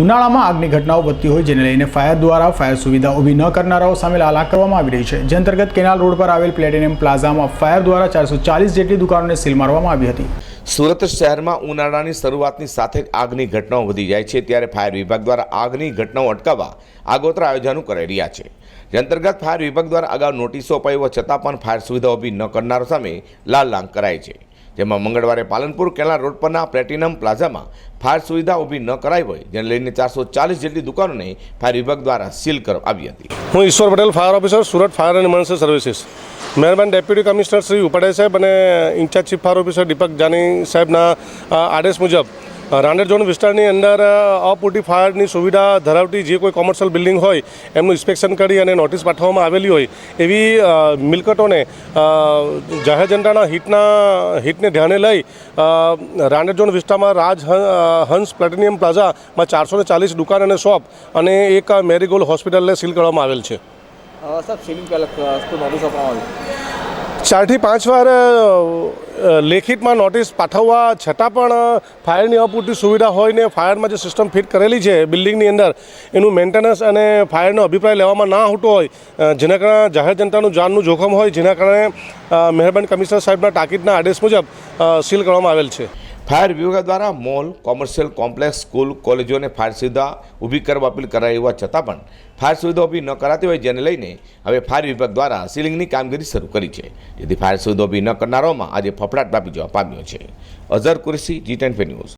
ઉનાળામાં આગની ઘટનાઓ વધતી હોય જેને લઈને ફાયર દ્વારા ફાયર સુવિધા ઊભી ન કરનારાઓ સામે લાલા કરવામાં આવી રહી છે. જે અંતર્ગત કેનાલ રોડ પર આવેલ પ્લેટિનિયમ પ્લાઝામાં ફાયર દ્વારા ચારસો ચાલીસ જેટલી દુકાનોને સીલ મારવામાં આવી હતી. સુરત શહેરમાં ઉનાળાની શરૂઆતની સાથે જ આગની ઘટનાઓ વધી જાય છે ત્યારે ફાયર વિભાગ દ્વારા આગની ઘટનાઓ અટકાવવા આગોતરા આયોજનો કરાઈ રહ્યા છે. જે અંતર્ગત ફાયર વિભાગ દ્વારા અગાઉ નોટિસો અપાઈ હોવા છતાં પણ ફાયર સુવિધા ઊભી ન કરનારો સામે લાલ લાંગ કરાય છે. જેમાં મંગળવારે પાલનપુર કેનાલ રોડ પરના પ્લેટિનમ પ્લાઝામાં ફાયર સુવિધા ઊભી ન કરાઈ હોય, જેને લઈને ચારસો ચાલીસ જેટલી દુકાનોને ફાયર વિભાગ દ્વારા સીલ કરવામાં આવી હતી. હું Ishwar Patel, fire officer, Surat fire and emergency services. મહેરબાન ડેપ્યુટી કમિશનર શ્રી ઉપાડે સાહેબ અને in charge chief fire officer Deepak Jani સાહેબના આદેશ મુજબ અ, રાંદેર ઝોન વિસ્તારની અંદર અપૂરતી ફાયરની સુવિધા ધરાવતી જે કોઈ કોમર્શિયલ બિલ્ડિંગ હોય એમનું ઇન્સ્પેક્શન કરી અને નોટિસ પાઠવવામાં આવેલી હોય એવી મિલકતોને જાહેર જનતાના હિતના હિતને ધ્યાને લઈ રાંડેર ઝોન વિસ્તારમાં રાજ હંસ પ્લેટિનિયમ પ્લાઝામાં ચારસો ચાલીસ દુકાન અને શોપ અને એક મેરીગોલ્ડ હોસ્પિટલને સીલ કરવામાં આવેલ છે. સાહેબ સીલિંગ આવી. ચારથી પાંચ વાર લેખિતમાં નોટિસ પાઠવવા છતાં પણ ફાયરની અપૂરતી સુવિધા હોય ને ફાયરમાં જે સિસ્ટમ ફિટ કરેલી છે બિલ્ડિંગની અંદર, એનું મેન્ટેનન્સ અને ફાયરનો અભિપ્રાય લેવામાં ના આવતો હોય જેના કારણે જાહેર જનતાનું જાનનું જોખમ હોય, જેના કારણે મહેરબાની કમિશનર સાહેબના તાકીદના આદેશ મુજબ સીલ કરવામાં આવેલ છે. ફાયર વિભાગ દ્વારા મોલ, કોમર્શિયલ કોમ્પ્લેક્સ, સ્કૂલ કોલેજોને ફાયર સુવિધા ઊભી કરવા અપીલ કરાઈ હોવા છતાં પણ ફાયર સુવિધા ઊભી ન કરાતી હોય જેને લઈને હવે ફાયર વિભાગ દ્વારા સીલિંગની કામગીરી શરૂ કરી છે. જેથી ફાયર સુવિધા ઊભી ન કરનારાઓમાં આજે ફફડાટ વ્યાપી જવા પામ્યો છે. Azhar Qureshi G ten news